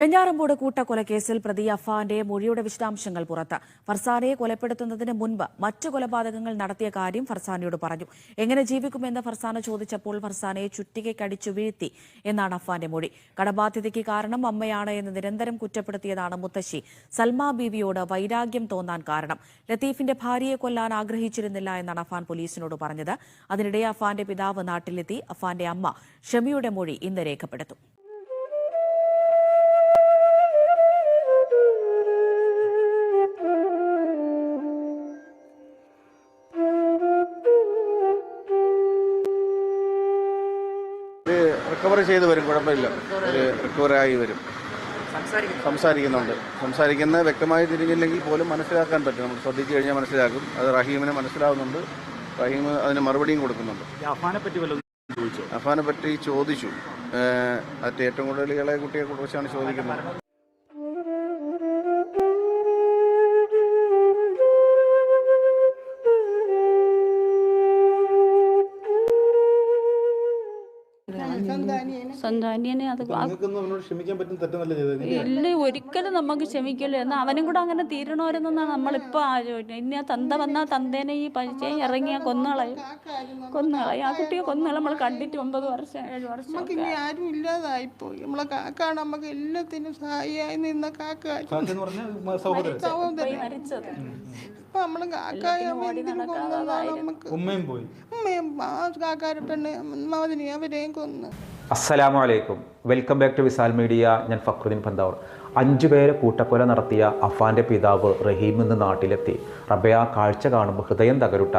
വെഞ്ഞാറമ്പൂട് കൂട്ടക്കൊലക്കേസിൽ പ്രതി അഫാന്റെ മൊഴിയുടെ വിശദാംശങ്ങൾ പുറത്ത്. ഫർസാനയെ കൊലപ്പെടുത്തുന്നതിന് മുൻപ് മറ്റു കൊലപാതകങ്ങൾ നടത്തിയ കാര്യം ഫർസാനയോട് പറഞ്ഞു. എങ്ങനെ ജീവിക്കുമെന്ന് ഫർസാന ചോദിച്ചപ്പോൾ ഫർസാനയെ ചുറ്റികയ്ക്കടിച്ചു വീഴ്ത്തി എന്നാണ് അഫാന്റെ മൊഴി. കടബാധ്യതയ്ക്ക് കാരണം അമ്മയാണ് എന്ന് നിരന്തരം കുറ്റപ്പെടുത്തിയതാണ് മുത്തശ്ശി. സൽമാ ബീവിയോട് വൈരാഗ്യം തോന്നാൻ കാരണം. ലത്തീഫിന്റെ ഭാര്യയെ കൊല്ലാൻ ആഗ്രഹിച്ചിരുന്നില്ല എന്നാണ് അഫാൻ പോലീസിനോട് പറഞ്ഞത്. അതിനിടെ അഫാന്റെ പിതാവ് നാട്ടിലെത്തി. അഫാന്റെ അമ്മ ഷമിയുടെ മൊഴി ഇന്ന് രേഖപ്പെടുത്തും. ഇത് റിക്കവറി ചെയ്ത് വരും കുഴപ്പമില്ല. ഒരു റിക്കവറായി വരും. സംസാരിക്കുന്നുണ്ട്. സംസാരിക്കുന്ന വ്യക്തമായി തിരിഞ്ഞില്ലെങ്കിൽ പോലും മനസ്സിലാക്കാൻ പറ്റും. നമ്മൾ ശ്രദ്ധിച്ചു കഴിഞ്ഞാൽ മനസ്സിലാക്കും. അത് റഹീമിനെ മനസ്സിലാവുന്നുണ്ട്. റഹീം അതിന് മറുപടിയും കൊടുക്കുന്നുണ്ട്. അഫാനെ പറ്റി വല്ലതും ചോദിച്ചോ? അഫാനെ പറ്റി ചോദിച്ചു. മറ്റേ ഏറ്റവും കൂടുതൽ ഇളയ കുട്ടിയെ കുറിച്ചാണ് ചോദിക്കുന്നത്. സ്വന്തം അനിയനെ അത് ഇല്ല ഒരിക്കലും നമുക്ക് ക്ഷമിക്കില്ല. എന്നാൽ അവനും കൂടെ അങ്ങനെ തീരണമായിരുന്നെന്നാണ് നമ്മളിപ്പോൾ ആലോചിക്കുന്നത് ഇനി ആ തന്ത വന്നാൽ തന്തേനെ ഈ പരിചയം ഇറങ്ങിയ കൊന്നുകളയും കൊന്നുകളയും ആ കുട്ടിയെ കൊന്നുകളയും നമ്മൾ കണ്ടിട്ട് ഒമ്പത് വർഷം ഏഴ് വർഷം നമുക്ക് ഇനി ആരും ഇല്ലാതായിപ്പോയി. നമ്മളെ കാക്കാണ് നമുക്ക് എല്ലാത്തിനും സഹായിയായി നിന്ന കാക്ക. എന്ന് പറഞ്ഞാൽ സഹോദരൻ മരിച്ചത്. ഇപ്പൊ നമ്മൾ കാക്കായ നമുക്ക്? ഉമ്മയും പോയി. ഉമ്മയും ആ കാക്കാരെ പെണ്ണ് മതിനി അവരെയും കൊന്ന്. അസ്സലാമു അലൈക്കും. Welcome back to Visal media. ഞാൻ ഫക്രുദ്ദീൻ പന്താവർ. അഞ്ച് പേരെ കൂട്ടക്കൊല നടത്തിയ അഫാന്റെ പിതാവ് റഹീം ഇന്ന് നാട്ടിലെത്തി. റബയ ആ കാഴ്ച കാണുമ്പോൾ ഹൃദയം തകരുട്ട.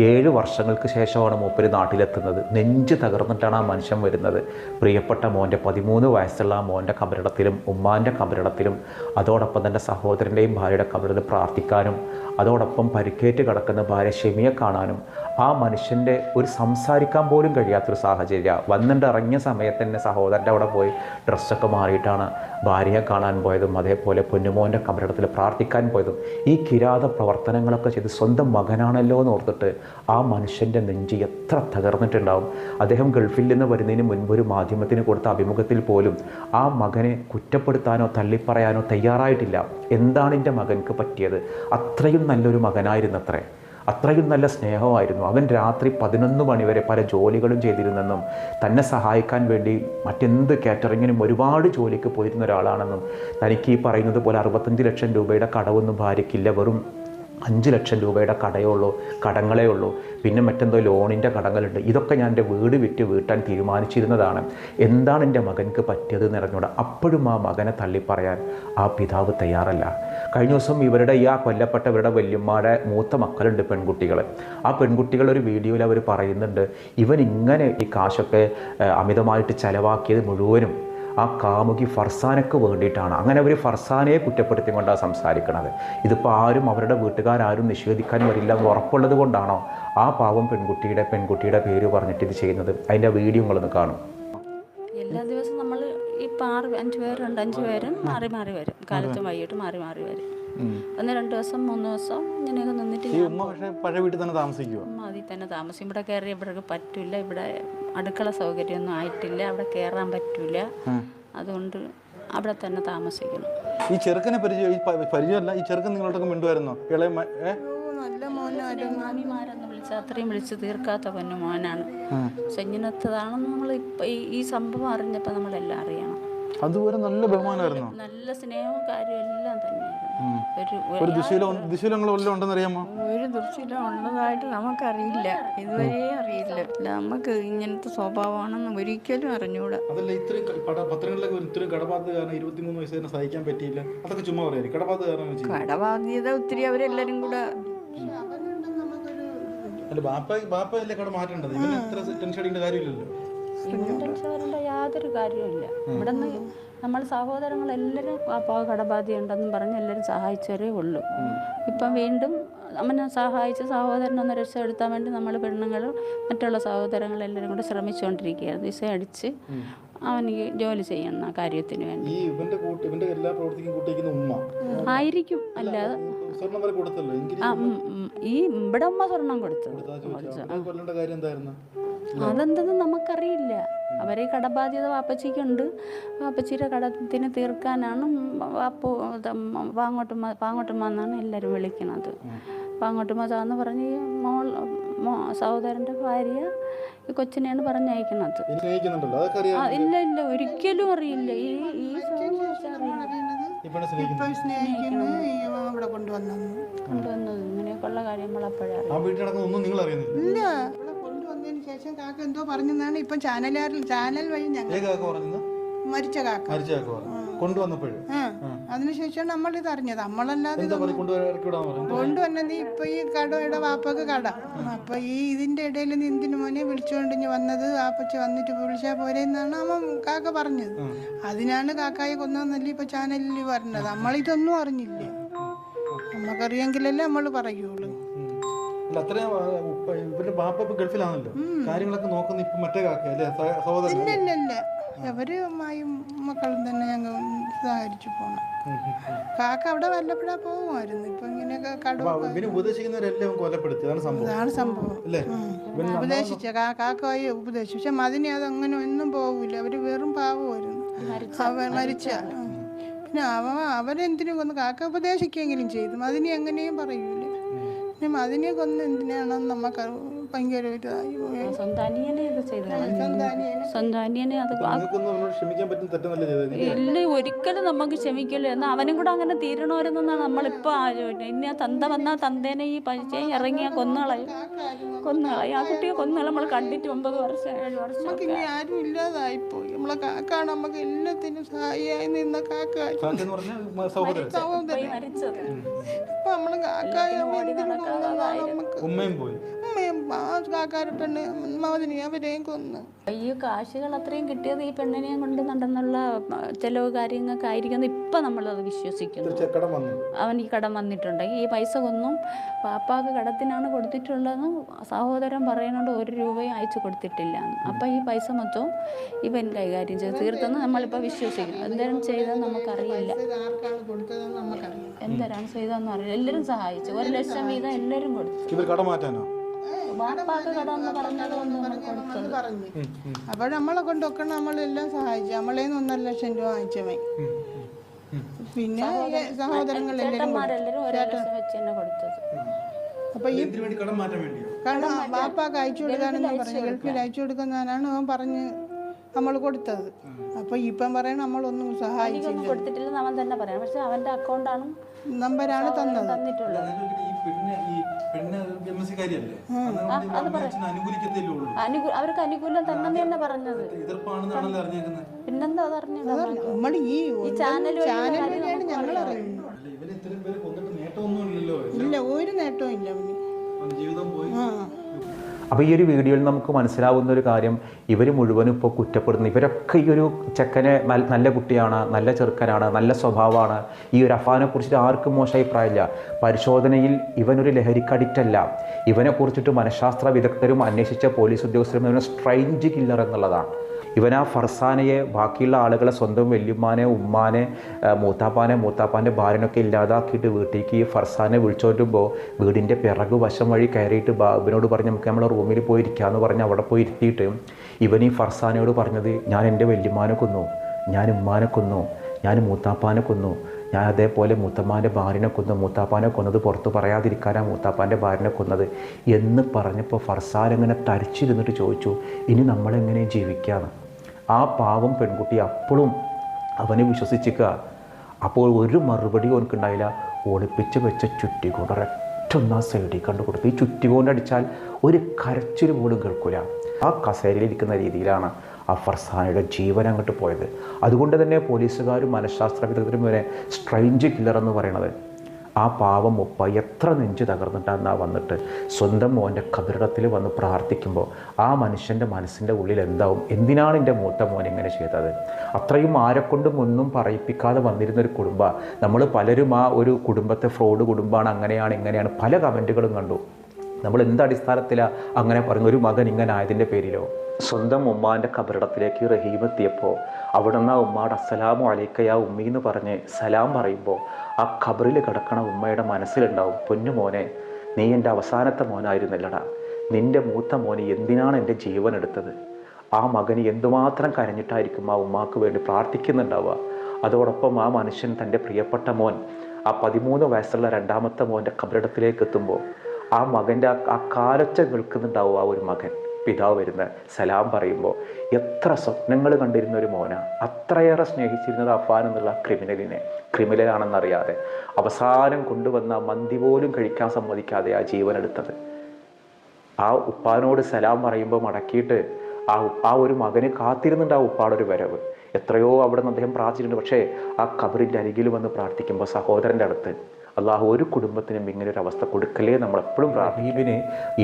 ഏഴ് വർഷങ്ങൾക്ക് ശേഷമാണ് മൂപ്പര് നാട്ടിലെത്തുന്നത്. നെഞ്ച് തകർന്നിട്ടാണ് ആ മനുഷ്യൻ വരുന്നത്. പ്രിയപ്പെട്ട മോന്റെ പതിമൂന്ന് വയസ്സുള്ള ആ മോന്റെ കബറിടത്തിലും ഉമ്മാന്റെ കബറിടത്തിലും അതോടൊപ്പം തന്നെ സഹോദരന്റെയും ഭാര്യയുടെ കബറിടത്തിൽ പ്രാർത്ഥിക്കാനും അതോടൊപ്പം പരിക്കേറ്റ് കിടക്കുന്ന ഭാര്യ ഷെമിയെ കാണാനും ആ മനുഷ്യന്റെ ഒരു സംസാരിക്കാൻ പോലും കഴിയാത്തൊരു സാഹചര്യം. വന്നിട്ട് ഇറങ്ങിയ സമയത്ത് തന്നെ സഹോദരന്റെ അവിടെ പോയി ഡ്രസ്സൊക്കെ മാറിയിട്ടാണ് ഭാര്യയെ കാണാൻ പോയതും അതേപോലെ പൊന്നുമോന്റെ കബറിടത്തിൽ പ്രാർത്ഥിക്കാൻ പോയതും. ഈ കിരാത പ്രവർത്തനങ്ങളൊക്കെ ചെയ്ത് സ്വന്തം മകനാണല്ലോ എന്ന് ഓർത്തിട്ട് ആ മനുഷ്യന്റെ നെഞ്ച് എത്ര തകർന്നിട്ടുണ്ടാവും. അദ്ദേഹം ഗൾഫിൽ നിന്ന് വരുന്നതിന് മുൻപ് ഒരു മാധ്യമത്തിന് കൊടുത്ത അഭിമുഖത്തിൽ പോലും ആ മകനെ കുറ്റപ്പെടുത്താനോ തള്ളിപ്പറയാനോ തയ്യാറായിട്ടില്ല. എന്താണ് എന്റെ മകൻക്ക് പറ്റിയത്? അത്രയും നല്ലൊരു മകനായിരുന്നത്രേ. അത്രയും നല്ല സ്നേഹമായിരുന്നു. അവൻ രാത്രി പതിനൊന്ന് മണിവരെ പല ജോലികളും ചെയ്തിരുന്നെന്നും തന്നെ സഹായിക്കാൻ വേണ്ടി മറ്റെന്ത് കാറ്ററിങ്ങിനും ഒരുപാട് ജോലിക്ക് പോയിരുന്ന ഒരാളാണെന്നും തനിക്ക് ഈ പറയുന്നത് പോലെ അറുപത്തഞ്ച് ലക്ഷം രൂപയുടെ കടവൊന്നും ഭാര്യയ്ക്കില്ല. വെറും അഞ്ച് ലക്ഷം രൂപയുടെ കടയേ ഉള്ളൂ കടങ്ങളേ ഉള്ളൂ പിന്നെ മറ്റെന്തോ ലോണിന്റെ കടങ്ങളുണ്ട്. ഇതൊക്കെ ഞാൻ എന്റെ വീട് വിറ്റ് വീട്ടാൻ തീരുമാനിച്ചിരുന്നതാണ്. എന്താണ് എന്റെ മകൻക്ക് പറ്റിയത് എന്ന് അറിഞ്ഞൂടാ അപ്പോഴും ആ മകനെ തള്ളിപ്പറയാൻ ആ പിതാവ് തയ്യാറല്ല. കഴിഞ്ഞ ദിവസം ഇവരുടെ ഈ ആ കൊല്ലപ്പെട്ടവരുടെ വല്യമ്മയുടെ മൂത്ത മക്കളുണ്ട് പെൺകുട്ടികൾ ആ പെൺകുട്ടികൾ ഒരു വീഡിയോയിൽ അവർ പറയുന്നുണ്ട് ഇവൻ ഇങ്ങനെ ഈ കാശൊക്കെ അമിതമായിട്ട് ചിലവാക്കിയത് മുഴുവനും ആ കാമുകി ഫർസാനക്ക് വേണ്ടിയിട്ടാണ്. അങ്ങനെ അവർ ഫർസാനയെ കുറ്റപ്പെടുത്തിക്കൊണ്ടാണ് സംസാരിക്കുന്നത് ഇതിപ്പോൾ ആരും അവരുടെ വീട്ടുകാരും നിഷേധിക്കാൻ വരില്ല എന്ന് ഉറപ്പുള്ളത് കൊണ്ടാണോ ആ പാവം പെൺകുട്ടിയുടെ പെൺകുട്ടിയുടെ പേര് പറഞ്ഞിട്ട് ഇത് ചെയ്യുന്നത്? അതിന്റെ വീഡിയോ നിങ്ങളൊന്ന് കാണും. എല്ലാ ദിവസവും നമ്മൾ ഇപ്പം ആറ് അഞ്ച് പേരുണ്ട് അഞ്ച് പേരും മാറി മാറി വരും. കാലത്തും വൈകിട്ട് മാറി മാറി വരും. ഒന്ന് രണ്ട് ദിവസം മൂന്ന് ദിവസം ഇങ്ങനെയൊക്കെ നിന്നിട്ട് ഈ ഉമ്മ പക്ഷേ പഴയ വീട്ടിൽ തന്നെ താമസിക്കുമോ ഉമ്മ അതിൽ തന്നെ താമസിക്കും. ഇവിടെ കയറി ഇവിടെ പറ്റില്ല ഇവിടെ അടുക്കള സൗകര്യമൊന്നും ആയിട്ടില്ല. അവിടെ കയറാൻ പറ്റില്ല അതുകൊണ്ട് അവിടെ തന്നെ താമസിക്കണം ഈ ചെറുക്കനെ പരിചയം ഈ പ- പരിചയമല്ല ഈ ചെറുക്കൻ നിങ്ങളോടൊക്കെ മിണ്ടുമായിരുന്നോ? ഇളയ മ- ഏ? മാമിമാരെന്ന് വിളിച്ച് അത്രയും വിളിച്ച് തീർക്കാത്ത പൊന്നു മോനാണ് പക്ഷെ നമ്മൾ ഇപ്പൊ ഈ സംഭവം അറിഞ്ഞപ്പോ നമ്മളെല്ലാം അറിയണം. അതുവരെ നല്ല ബഹുമാനമായിരുന്നു? നല്ല സ്നേഹവും കാര്യവും എല്ലാം തന്നെയായിരുന്നു. ഒരു ദുശീലങ്ങൾ ഉണ്ടെന്ന് അറിയാമോ ഒരു ദുശീലം ഉള്ളതായിട്ട് നമുക്കറിയില്ല. ഇതുവരെ അറിയില്ല. നമുക്ക് ഇങ്ങനത്തെ സ്വഭാവമാണെന്ന് ഒരിക്കലും അറിഞ്ഞൂടാ. അതല്ല ഇത്രയും പത്രങ്ങളിലൊക്കെ വരും, ഇത്രയും കടബാധ്യത കാരണം ഇരുപത്തിമൂന്ന് വയസ്സ് തന്നെ സഹിക്കാൻ പറ്റിയില്ല. അതൊക്കെ ചുമ്മാ പറയാം. കടബാധ്യത കാരണം കടബാധ്യത ഒത്തിരി അവരെല്ലാരും കൂടെ അല്ല ബാപ്പ ബാപ്പ അല്ലേ കട മാറ്റേണ്ടത് ഇവന് ഇത്ര ടെൻഷൻ അടിക്കേണ്ട കാര്യമില്ലല്ലോ. ഇവരുടെ യാതൊരു കാര്യവുമില്ല. ഇവിടെ നിന്ന് നമ്മൾ സഹോദരങ്ങളെല്ലാവരും അപ്പോൾ കടബാധ്യ ഉണ്ടെന്നും പറഞ്ഞ് എല്ലാവരും സഹായിച്ചവരേ ഉള്ളൂ. ഇപ്പം വീണ്ടും അവനെ സഹായിച്ച് സഹോദരനൊന്ന് രക്ഷപ്പെടുത്താൻ വേണ്ടി നമ്മൾ പെണ്ണുങ്ങളും മറ്റുള്ള സഹോദരങ്ങളെല്ലാവരും കൂടെ ശ്രമിച്ചുകൊണ്ടിരിക്കുകയാണ്. വിസ അടിച്ച് അവനിക്ക് ജോലി ചെയ്യുന്ന കാര്യത്തിന് വേണ്ടി. ആയിരിക്കും. അല്ലാതെ. ഈ ഇവിടെ ഉമ്മ സ്വർണം കൊടുത്തത് അതെന്തെന്ന് നമുക്കറിയില്ല. അവരെ കടബാധ്യത വാപ്പച്ചിക്കുണ്ട്. വാപ്പച്ചിയുടെ കടത്തിന് തീർക്കാനാണ് വാപ്പു പാങ്ങോട്ടുമ്മ പാങ്ങോട്ടുമ്മ എന്നാണ് എല്ലാവരും വിളിക്കുന്നത് പാങ്ങോട്ടുമ്മ എന്ന് പറഞ്ഞ് മോൾ മോ സഹോദരന്റെ ഭാര്യ ഈ കൊച്ചിനെയാണ് പറഞ്ഞയക്കുന്നത് ഇല്ല ഇല്ല. ഒരിക്കലും അറിയില്ല. ഈ ഈ കൊണ്ടുവന്നത് ഇങ്ങനെയൊക്കെയുള്ള കാര്യങ്ങൾ അപ്പോഴാണ്. അറിയാം ആ ഒന്നും നിങ്ങൾ അറിയുന്നില്ല. ഇല്ല. ശേഷം കാക്ക എന്തോ പറഞ്ഞെന്നാണ് ഇപ്പൊ ചാനലുകാരിൽ ചാനൽ വഴി ഞങ്ങൾ പറഞ്ഞത് മരിച്ച കാക്ക. മരിച്ചാക്ക പറഞ്ഞു. കൊണ്ടുവന്നപ്പോഴും? ആ. അതിനുശേഷം നമ്മൾ ഇത് അറിഞ്ഞത്. നമ്മളല്ലാതെ എന്താ പറഞ്ഞു കൊണ്ടുവരാൻ ഇറക്കി വിടാൻ പറഞ്ഞു കൊണ്ടുവന്നത് ഇപ്പൊ ഈ കടയുടെ വാപ്പക്ക് കട. അപ്പൊ ഈ ഇതിന്റെ ഇടയിൽ എന്തിനു മോനെ വിളിച്ചുകൊണ്ട് ഇനി വന്നത്? വാപ്പച്ച വന്നിട്ട് വിളിച്ചാ പോരെ എന്നാണ് അമ്മ കാക്ക പറഞ്ഞത്. അതിനാണ് കാക്കായെ കൊന്നതെന്നല്ലേ ഇപ്പൊ ചാനലിൽ പറഞ്ഞത്. നമ്മളിതൊന്നും അറിഞ്ഞില്ല. നമുക്കറിയെങ്കിലല്ലേ നമ്മൾ പറയുള്ളൂ. അല്ല അത്രയും ഇവരുടെ ബാപ്പ ഇപ്പൊ ഗൾഫിലാണല്ലോ. കാര്യങ്ങളൊക്കെ നോക്കുന്ന ഇപ്പൊ മറ്റേ കാക്ക അല്ലേ? സഹ- സഹോദരൻ. ഇല്ല ഇല്ല ഇല്ല. അവരുമായും മക്കളും തന്നെ ഞങ്ങൾ സഹകരിച്ചു പോണം. കാക്ക അവിടെ വല്ലപ്പോഴാ പോകുമായിരുന്നു. ഇപ്പൊ ഇവന് ഉപദേശിക്കുന്നവരെല്ലാം കൊലപ്പെടുത്തി. അതാണ് സംഭവം. സംഭവം. അല്ലേ? ഇവൻ ഉപദേശിച്ച കാക്കയെ ഉപദേശിച്ചു. പക്ഷെ മതിനെ അത് അങ്ങനെ ഒന്നും പോകൂല. അവർ വെറും പാവമായിരുന്നു. മരിച്ച. പിന്നെ അവ അവരെന്തിനു കൊന്ന് കാക്ക ഉപദേശിക്കെങ്കിലും ചെയ്തു. മതിനെ എങ്ങനെയും പറയൂല പിന്നെ മതിനെ കൊന്ന് എന്തിനാണെന്ന് നമുക്ക് ഇല്ല ഒരിക്കലും നമുക്ക് ക്ഷമിക്കില്ല. എന്നാൽ അവനും കൂടെ അങ്ങനെ തീരണോരെന്നാ നമ്മളിപ്പോൾ ആലോചിക്കുന്നത് ഇനി ആ തന്ത വന്നാ തന്തേനെ ഈ പരിചയം ഇറങ്ങിയ കൊന്നുകളയും കൊന്നുകളയും ആ കുട്ടിയെ കൊന്നള നമ്മൾ കണ്ടിട്ട് ഒമ്പത് വർഷം ഏഴ് വർഷം നമുക്ക് ഇനി ആരും ഇല്ലാതായിപ്പോയി. നമ്മളെ കാക്കാണ് നമുക്ക് എല്ലാത്തിനും സഹായിയായി നിന്ന കാക്ക. കാക്ക എന്ന് പറഞ്ഞാൽ സഹോദരൻ. സഹോദരൻ. മരിച്ചത്. ഇപ്പൊ നമ്മൾ കാക്കായ നമുക്ക്? ഉമ്മയും പോയി. ഉമ്മയും കാക്കാരെ പെണ്ണ് മതിനെ അവരെയും കൊന്ന്. ഈ കാശുകൾ അത്രയും കിട്ടിയത് ഈ പെണ്ണിനെയും കൊണ്ട് നടന്നുള്ള ചെലവ് കാര്യങ്ങൾക്കായിരിക്കും ഇപ്പം നമ്മളത് വിശ്വസിക്കുന്നു. അവൻ ഈ കടം വന്നിട്ടുണ്ടെങ്കിൽ ഈ പൈസ കൊന്നും പാപ്പാക്ക് കടത്തിനാണ് കൊടുത്തിട്ടുള്ളതെന്ന് സഹോദരൻ പറയുന്നുണ്ട്. ഒരു രൂപയും അയച്ചു കൊടുത്തിട്ടില്ല അപ്പം ഈ പൈസ മൊത്തവും ഇവൻ കൈകാര്യം ചെയ്ത് തീർത്തെന്ന് നമ്മളിപ്പോൾ വിശ്വസിക്കുന്നു. എന്തെങ്കിലും ചെയ്തെന്ന് നമുക്കറിയില്ല. എന്തെല്ലാം ചെയ്തതെന്ന് അറിയില്ല. എല്ലാരും സഹായിച്ചു. ഒരു ലക്ഷം വീതം എല്ലാരും കൊടുത്തു. പറഞ്ഞു അപ്പോൾ നമ്മളെ കൊണ്ടൊക്കെ നമ്മളെല്ലാം സഹായിച്ചു. നമ്മളെ ഒന്നര ലക്ഷം രൂപ വാങ്ങിച്ചവൻ. പിന്നെ സഹോദരങ്ങൾ സഹോദരങ്ങളെല്ലാരും അപ്പൊ ഈ വേണ്ടി കടം മാറ്റാൻ വേണ്ടിയോ? കാരണം വാപ്പാക്ക് അയച്ചു കൊടുക്കാനെന്ന് പറഞ്ഞു. ഗൾഫിൽ അയച്ചു കൊടുക്കുന്നതാണ് അവൻ പറഞ്ഞ് നമ്മൾ കൊടുത്തത്. അപ്പൊ ഇപ്പം പറയണ നമ്മളൊന്നും സഹായിച്ചില്ല. കൊടുത്തിട്ടില്ലെന്ന് അവൻ തന്നെ പറയാം പക്ഷെ അവന്റെ അക്കൗണ്ടാണ് നമ്പരാണ് തന്നത്. തന്നിട്ടുള്ളത്. ഈ പെണ്ണ് അനുകൂലിക്കത്തല്ലേ ഉള്ളൂ. അവർക്ക് അനുകൂലം തന്നെ തന്നെ പറഞ്ഞത്. എതിർപ്പാണെന്നാണല്ലോ അറിഞ്ഞേക്കുന്നത് പിന്നെന്താ പറഞ്ഞത് അറിഞ്ഞത് നമ്മൾ ഈ ചാനൽ ഞങ്ങൾ അറിയാം. അറിയുന്നത്. അല്ല ഇവന് ഇത്രയും പേര് കൊന്നിട്ട് നേട്ടമൊന്നും ഇല്ലല്ലോ. ഇല്ല ഒരു നേട്ടവും ഇല്ല അവന്. ജീവിതം പോയി. അപ്പോൾ ഈ ഒരു വീഡിയോയിൽ നമുക്ക് മനസ്സിലാവുന്ന ഒരു കാര്യം ഇവർ മുഴുവനും ഇപ്പോൾ കുറ്റപ്പെടുന്നു ഇവരൊക്കെ ഈ ഒരു ചെക്കനെ നല്ല കുട്ടിയാണ് നല്ല ചെറുക്കനാണ് നല്ല സ്വഭാവമാണ്. ഈ ഒരു അഫാനെ കുറിച്ചിട്ട് ആർക്കും മോശം അഭിപ്രായമില്ല. പരിശോധനയിൽ ഇവനൊരു ലഹരിക്ക് അഡിക്റ്റ് അല്ല ഇവനെ കുറിച്ചിട്ട് മനഃശാസ്ത്ര വിദഗ്ധരും അന്വേഷിച്ച പോലീസ് ഉദ്യോഗസ്ഥരും ഇവനെ സ്ട്രൈഞ്ച് കില്ലർ എന്നുള്ളതാണ്. ഇവൻ ആ ഫർസാനയെ ബാക്കിയുള്ള ആളുകളെ സ്വന്തം വല്യമ്മാനെ ഉമ്മാനെ മൂത്താപ്പാനെ മൂത്താപ്പാന്റെ ഭാര്യനൊക്കെ ഇല്ലാതാക്കിയിട്ട് വീട്ടിലേക്ക് ഈ ഫർസാനെ വിളിച്ചോറ്റുമ്പോൾ വീടിന്റെ പിറകു വശം വഴി കയറിയിട്ട് ബാബിനോട് പറഞ്ഞ് നമുക്ക് നമ്മളെ റൂമിൽ പോയി ഇരിക്കാമെന്ന് പറഞ്ഞ് അവിടെ പോയി ഇരുത്തിയിട്ട് ഇവൻ ഈ ഫർസാനയോട് പറഞ്ഞത് ഞാൻ എന്റെ വല്യമ്മാനെ കൊന്നു ഞാൻ ഉമ്മാനെ കൊന്നു ഞാൻ മൂത്താപ്പാനെ കൊന്നു ഞാൻ അതേപോലെ മൂത്തമ്മാന്റെ ഭാര്യനെ കൊന്നു മൂത്താപ്പാനെ കൊന്നത് പുറത്ത് പറയാതിരിക്കാനാ മൂത്താപ്പാന്റെ ഭാര്യനെ കൊന്നത് എന്ന് പറഞ്ഞപ്പോൾ ഫർസാൻ ഇങ്ങനെ തരിച്ചിരുന്നിട്ട് ചോദിച്ചു ഇനി നമ്മളെങ്ങനെ ജീവിക്കാന്ന്? ആ പാവം പെൺകുട്ടി അപ്പോഴും അവനെ വിശ്വസിച്ചിക്കുക അപ്പോൾ ഒരു മറുപടി ഓനക്കുണ്ടായില്ല. ഒളിപ്പിച്ച് വെച്ച ചുറ്റിക്കൊണ്ട് ഒരൊറ്റൊന്ന് സൈഡിൽ കണ്ടു കൊടുത്തു. ഈ ചുറ്റിക്കൊണ്ട് അടിച്ചാൽ ഒരു കരച്ചിൽ പോലും കേൾക്കില്ല ആ കസേരയിലിരിക്കുന്ന രീതിയിലാണ്. ആ ഫർസാനയുടെ ജീവൻ അങ്ങോട്ട് പോയത്. അതുകൊണ്ട് തന്നെ പോലീസുകാരും മനഃശാസ്ത്ര വിദഗ്ധരും വരെ സ്ട്രൈഞ്ച് കില്ലർ എന്ന് പറയണത്. ആ പാവം ഒപ്പ എത്ര നെഞ്ച് തകർന്നിട്ടാന്നാ വന്നിട്ട് സ്വന്തം മോന്റെ കബറിടത്തിൽ വന്ന് പ്രാർത്ഥിക്കുമ്പോൾ ആ മനുഷ്യന്റെ മനസ്സിന്റെ ഉള്ളിൽ എന്താവും? എന്തിനാണ് എന്റെ മൂത്ത മോൻ ഇങ്ങനെ ചെയ്തത്? അത്രയും ആരെക്കൊണ്ടും ഒന്നും പറയിപ്പിക്കാതെ വന്നിരുന്ന ഒരു കുടുംബ. നമ്മൾ പലരും ആ ഒരു കുടുംബത്തെ ഫ്രോഡ് കുടുംബമാണ് അങ്ങനെയാണ് ഇങ്ങനെയാണ് പല കമന്റുകളും കണ്ടു. നമ്മൾ എന്ത് അടിസ്ഥാനത്തിലാണ് അങ്ങനെ പറഞ്ഞു ഒരു മകൻ ഇങ്ങനെ ആയതിന്റെ പേരിലോ? സ്വന്തം ഉമ്മാന്റെ കബറിടത്തിലേക്ക് റഹീം എത്തിയപ്പോൾ അവിടെ നിന്ന് ആ ഉമ്മാട് അസ്സലാമു അലൈക്കയ ഉമ്മി എന്ന് പറഞ്ഞ് സലാം പറയുമ്പോൾ ആ ഖബറിൽ കിടക്കണ ഉമ്മയുടെ മനസ്സിലുണ്ടാവും പൊന്നു മോനെ നീ എന്റെ അവസാനത്തെ മോനായിരുന്നില്ലടാ. നിന്റെ മൂത്ത മോനെ എന്തിനാണ് എന്റെ ജീവൻ എടുത്തത്? ആ മകന് എന്തുമാത്രം കരഞ്ഞിട്ടായിരിക്കും ആ ഉമ്മാക്ക് വേണ്ടി പ്രാർത്ഥിക്കുന്നുണ്ടാവുക? അതോടൊപ്പം ആ മനുഷ്യൻ തന്റെ പ്രിയപ്പെട്ട മോൻ ആ പതിമൂന്ന് വയസ്സുള്ള രണ്ടാമത്തെ മോന്റെ കബറിടത്തിലേക്ക് എത്തുമ്പോൾ ആ മകന്റെ ആ കാലൊച്ച കേൾക്കുന്നുണ്ടാവും ആ ഒരു മകൻ. പിതാവ് വരുന്ന സലാം പറയുമ്പോൾ എത്ര സ്വപ്നങ്ങൾ കണ്ടിരുന്ന ഒരു മോന. അത്രയേറെ സ്നേഹിച്ചിരുന്നത് അഫാൻ എന്നുള്ള ക്രിമിനലിനെ. ക്രിമിനലാണെന്നറിയാതെ അവസാനം കൊണ്ടുവന്ന മന്തി പോലും കഴിക്കാൻ സമ്മതിക്കാതെ ആ ജീവൻ എടുത്തത്. ആ ഉപ്പാനോട് സലാം പറയുമ്പോൾ മടക്കിയിട്ട് ആ ആ ഒരു മകന് കാത്തിരുന്നുണ്ട് ആ ഉപ്പാടെ ഒരു വരവ്. എത്രയോ അവിടെ നിന്ന് അദ്ദേഹം പ്രാർത്ഥിച്ചിട്ടുണ്ട്. പക്ഷേ ആ കബറിന്റെ അരികിൽ വന്ന് പ്രാർത്ഥിക്കുമ്പോൾ സഹോദരന്റെ അടുത്ത് അള്ളാഹു ഒരു കുടുംബത്തിനും ഇങ്ങനെ ഒരു അവസ്ഥ കൊടുക്കലേ നമ്മൾ എപ്പോഴും റഹീബിന്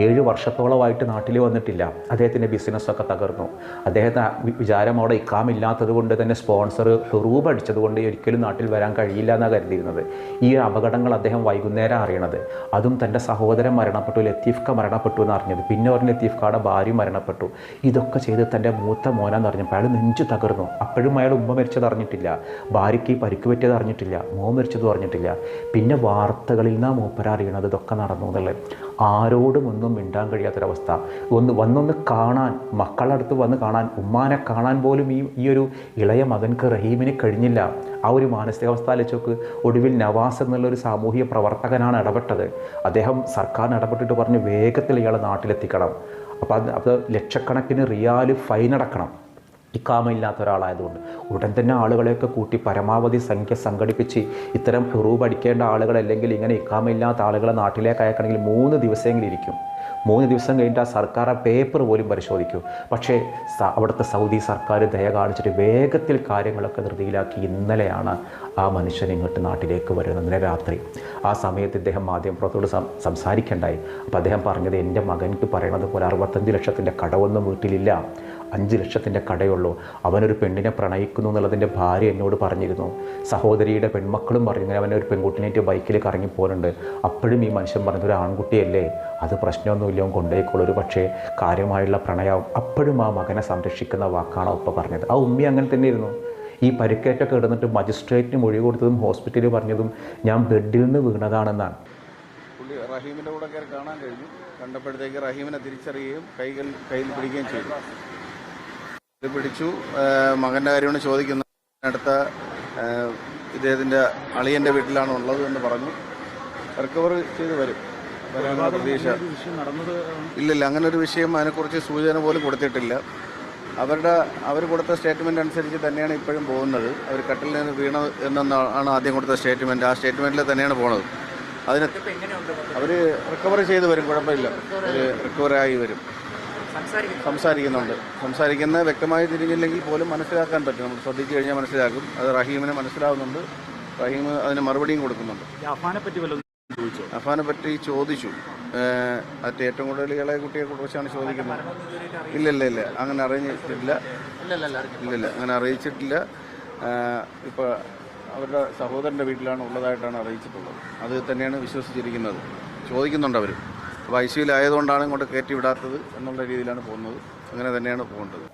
ഏഴ് വർഷത്തോളമായിട്ട് നാട്ടിൽ വന്നിട്ടില്ല. അദ്ദേഹത്തിന്റെ ബിസിനസ്സൊക്കെ തകർന്നു. അദ്ദേഹത്തെ വിചാരം അവിടെ ഇക്കാമില്ലാത്തത് കൊണ്ട് തന്നെ സ്പോൺസർ ഹുറൂബ് അടിച്ചത് കൊണ്ട് ഒരിക്കലും നാട്ടിൽ വരാൻ കഴിയില്ല എന്നാണ് കരുതിയിരുന്നത്. ഈ അപകടങ്ങൾ അദ്ദേഹം വൈകുന്നേരം അറിയണത്. അതും തന്റെ സഹോദരൻ മരണപ്പെട്ടു ലത്തീഫ്ക മരണപ്പെട്ടു എന്ന് അറിഞ്ഞത്. പിന്നെ ഒരു ലത്തീഫ്കയുടെ ഭാര്യ മരണപ്പെട്ടു. ഇതൊക്കെ ചെയ്ത് തന്റെ മൂത്ത മോനാന്ന് അറിഞ്ഞപ്പോൾ അയാൾ നെഞ്ചു തകർന്നു. അപ്പോഴും അയാൾ ഉമ്മ മരിച്ചത് അറിഞ്ഞിട്ടില്ല ഭാര്യയ്ക്ക് പരിക്ക് പറ്റിയത് അറിഞ്ഞിട്ടില്ല മോ മരിച്ചതും അറിഞ്ഞിട്ടില്ല. പിന്നെ വാർത്തകളിൽ നാം ഓപ്പര അറിയണത് ഇതൊക്കെ നടന്നു എന്നുള്ളത്. ആരോടും ഒന്നും മിണ്ടാൻ കഴിയാത്തൊരവസ്ഥ. ഒന്ന് വന്നൊന്ന് കാണാൻ മക്കളുടെ അടുത്ത് വന്ന് കാണാൻ ഉമ്മാനെ കാണാൻ പോലും ഈ ഈ ഒരു ഇളയ മകൻക്ക് റഹീമിന് കഴിഞ്ഞില്ല. ആ ഒരു മാനസികാവസ്ഥ ആലോചിച്ച് ഒടുവിൽ നവാസ് എന്നുള്ളൊരു സാമൂഹിക പ്രവർത്തകനാണ് ഇടപെട്ടത്. അദ്ദേഹം സർക്കാരിന് ഇടപെട്ടിട്ട് പറഞ്ഞ് വേഗത്തിൽ ഇയാളെ നാട്ടിലെത്തിക്കണം. അപ്പോൾ അത് അത് ലക്ഷക്കണക്കിന് റിയാൽ ഫൈൻ അടക്കണം ഇക്കാമയില്ലാത്ത ഒരാളായതുകൊണ്ട്. ഉടൻ തന്നെ ആളുകളെയൊക്കെ കൂട്ടി പരമാവധി സംഖ്യ സംഘടിപ്പിച്ച് ഇത്തരം റൂബ് അടിക്കേണ്ട ആളുകൾ അല്ലെങ്കിൽ ഇങ്ങനെ ഇക്കാമയില്ലാത്ത ആളുകളെ നാട്ടിലേക്ക് അയക്കണമെങ്കിൽ മൂന്ന് ദിവസമെങ്കിലും ഇരിക്കും. മൂന്ന് ദിവസം കഴിഞ്ഞിട്ട് ആ സർക്കാർ ആ പേപ്പർ പോലും പരിശോധിക്കും. പക്ഷേ അവിടുത്തെ സൗദി സർക്കാർ ദയ കാണിച്ചിട്ട് വേഗത്തിൽ കാര്യങ്ങളൊക്കെ ധൃതിയിലാക്കി ഇന്നലെയാണ് ആ മനുഷ്യൻ ഇങ്ങോട്ട് നാട്ടിലേക്ക് വരുന്നത്. ഇന്നലെ രാത്രി ആ സമയത്ത് ഇദ്ദേഹം മാധ്യമപ്രവർത്തകരോട് സംസാരിക്കേണ്ടായി. അപ്പോൾ അദ്ദേഹം പറഞ്ഞത് എന്റെ മകൻക്ക് പറയണത് പോലെ അറുപത്തഞ്ച് ലക്ഷത്തിന്റെ കടവൊന്നും വീട്ടിലില്ല. അഞ്ച് ലക്ഷത്തിന്റെ കടയുള്ളൂ. അവനൊരു പെണ്ണിനെ പ്രണയിക്കുന്നു എന്നുള്ളതിന്റെ ഭാര്യ എന്നോട് പറഞ്ഞിരുന്നു. സഹോദരിയുടെ പെൺമക്കളും പറഞ്ഞു ഒരു പെൺകുട്ടിനായിട്ട് ബൈക്കിൽ കറങ്ങി പോകുന്നുണ്ട് അപ്പോഴും ഈ മനുഷ്യൻ പറഞ്ഞത് ഒരു ആൺകുട്ടിയല്ലേ? അത് പ്രശ്നമൊന്നുമില്ല അവൻ ഒരു പക്ഷേ കാര്യമായുള്ള പ്രണയം അപ്പോഴും ആ മകനെ സംരക്ഷിക്കുന്ന വാക്കാണ് ഉപ്പ പറഞ്ഞത്. ആ ഉമ്മി അങ്ങനെ തന്നെ ഇരുന്നു ഈ പരിക്കേറ്റൊക്കെ ഇടന്നിട്ട് മജിസ്ട്രേറ്റിന് മൊഴി കൊടുത്തതും ഹോസ്പിറ്റലിൽ പറഞ്ഞതും ഞാൻ ബെഡിൽ നിന്ന് വീണതാണെന്നാണ്. റഹീമിന്റെ കൂടെ കയറി കാണാൻ കഴിഞ്ഞു. കണ്ടപ്പോഴത്തേക്ക് റഹീമിനെ തിരിച്ചറിയുകയും കൈകൾ കയ്യിൽ പിടിക്കുകയും ചെയ്തു. ഇത് പിടിച്ചു. മകന്റെ കാര്യമാണ് ചോദിക്കുന്നത്. അടുത്ത അളിയന്റെ ഇദ്ദേഹത്തിന്റെ അളിയന്റെ വീട്ടിലാണ് ഉള്ളത് എന്ന് പറഞ്ഞു. റിക്കവർ ചെയ്ത് വരും. പ്രതീക്ഷ. ഇല്ലില്ല അങ്ങനെ ഒരു വിഷയം അതിനെക്കുറിച്ച് സൂചന പോലും കൊടുത്തിട്ടില്ല. അവരുടെ അവർ കൊടുത്ത സ്റ്റേറ്റ്മെന്റ് അനുസരിച്ച് തന്നെയാണ് ഇപ്പോഴും പോകുന്നത്. അവർ കട്ടിൽ നിന്ന് വീണ എന്നാണ് ആദ്യം കൊടുത്ത സ്റ്റേറ്റ്മെന്റ്. ആ സ്റ്റേറ്റ്മെന്റിൽ തന്നെയാണ് പോണത്. അതിന് അവർ റിക്കവർ ചെയ്ത് വരും കുഴപ്പമില്ല. അവർ റിക്കവറായി വരും. സംസാരിക്കുന്നുണ്ട്. സംസാരിക്കുന്ന വ്യക്തമായി തിരിഞ്ഞില്ലെങ്കിൽ പോലും മനസ്സിലാക്കാൻ പറ്റും. നമ്മൾ ശ്രദ്ധിച്ചു കഴിഞ്ഞാൽ മനസ്സിലാക്കും. അത് റഹീമിന് മനസ്സിലാവുന്നുണ്ട്. റഹീം അതിന് മറുപടിയും കൊടുക്കുന്നുണ്ട്. അഫാനെ പറ്റി ചോദിച്ചോ? അഫാനെ പറ്റി ചോദിച്ചു. ഏഹ്, അത് ഏറ്റവും കൂടുതൽ ഇളയ കുട്ടിയെ കുറിച്ചാണ് ചോദിക്കുന്നത്. ഇല്ല ഇല്ല ഇല്ല. അങ്ങനെ അറിയിച്ചിട്ടില്ല ഇല്ലില്ല അങ്ങനെ അറിയിച്ചിട്ടില്ല. ഇപ്പോൾ അവരുടെ സഹോദരന്റെ വീട്ടിലാണ് ഉള്ളതായിട്ടാണ് അറിയിച്ചിട്ടുള്ളത്. അത് തന്നെയാണ് വിശ്വസിച്ചിരിക്കുന്നത്. ചോദിക്കുന്നുണ്ട് അവർ അപ്പോൾ ഐ ഇങ്ങോട്ട് കയറ്റി വിടാത്തത് എന്നുള്ള രീതിയിലാണ് പോകുന്നത്. അങ്ങനെ തന്നെയാണ് പോകേണ്ടത്.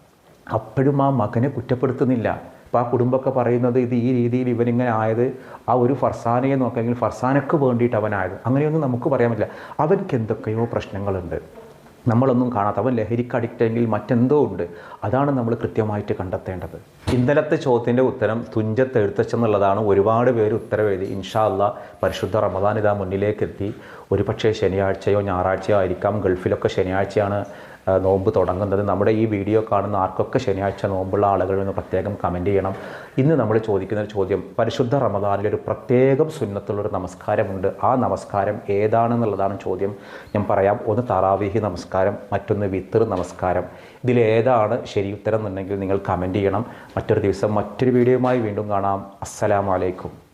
അപ്പോഴും ആ മകനെ കുറ്റപ്പെടുത്തുന്നില്ല. അപ്പോൾ ആ കുടുംബമൊക്കെ പറയുന്നത് ഇത് ഈ രീതിയിൽ ഇവനിങ്ങനെ ആയത് ആ ഒരു ഫർസാനയെ നോക്കെങ്കിൽ ഫർസാനക്ക് വേണ്ടിയിട്ട് അവനായത് അങ്ങനെയൊന്നും നമുക്ക് പറയാൻ പറ്റില്ല. അവർക്ക് എന്തൊക്കെയോ പ്രശ്നങ്ങളുണ്ട്. നമ്മളൊന്നും കാണാത്ത അവൻ ലഹരിക്ക് അഡിക്റ്റ് എങ്കിൽ മറ്റെന്തോ ഉണ്ട്. അതാണ് നമ്മൾ കൃത്യമായിട്ട് കണ്ടെത്തേണ്ടത്. ഇന്നലത്തെ ചോദ്യത്തിന്റെ ഉത്തരം തുഞ്ചത്ത് എഴുത്തച്ചെന്നുള്ളതാണ് ഒരുപാട് പേര് ഉത്തരവെഴുതി. ഇൻഷാ അല്ല പരിശുദ്ധ റമദാൻ ഇതാ മുന്നിലേക്ക് എത്തി ഒരു പക്ഷേ ശനിയാഴ്ചയോ ഞായറാഴ്ചയോ ആയിരിക്കാം. ഗൾഫിലൊക്കെ ശനിയാഴ്ചയാണ് നോമ്പ് തുടങ്ങുന്നത്. നമ്മുടെ ഈ വീഡിയോ കാണുന്ന ആർക്കൊക്കെ ശനിയാഴ്ച നോമ്പുള്ള ആളുകളിൽ നിന്ന് പ്രത്യേകം കമന്റ് ചെയ്യണം. ഇന്ന് നമ്മൾ ചോദിക്കുന്ന ഒരു ചോദ്യം പരിശുദ്ധ റമദാനിൽ ഒരു പ്രത്യേകം സുന്നത്തുള്ളൊരു നമസ്കാരമുണ്ട്. ആ നമസ്കാരം ഏതാണെന്നുള്ളതാണ് ചോദ്യം. ഞാൻ പറയാം ഒന്ന് തറാവീഹി നമസ്കാരം മറ്റൊന്ന് വിത്തർ നമസ്കാരം. ഇതിലേതാണ് ശരി ഉത്തരം എന്നുണ്ടെങ്കിൽ നിങ്ങൾ കമന്റ് ചെയ്യണം. മറ്റൊരു ദിവസം മറ്റൊരു വീഡിയോയുമായി വീണ്ടും കാണാം. അസ്സലാമലൈക്കും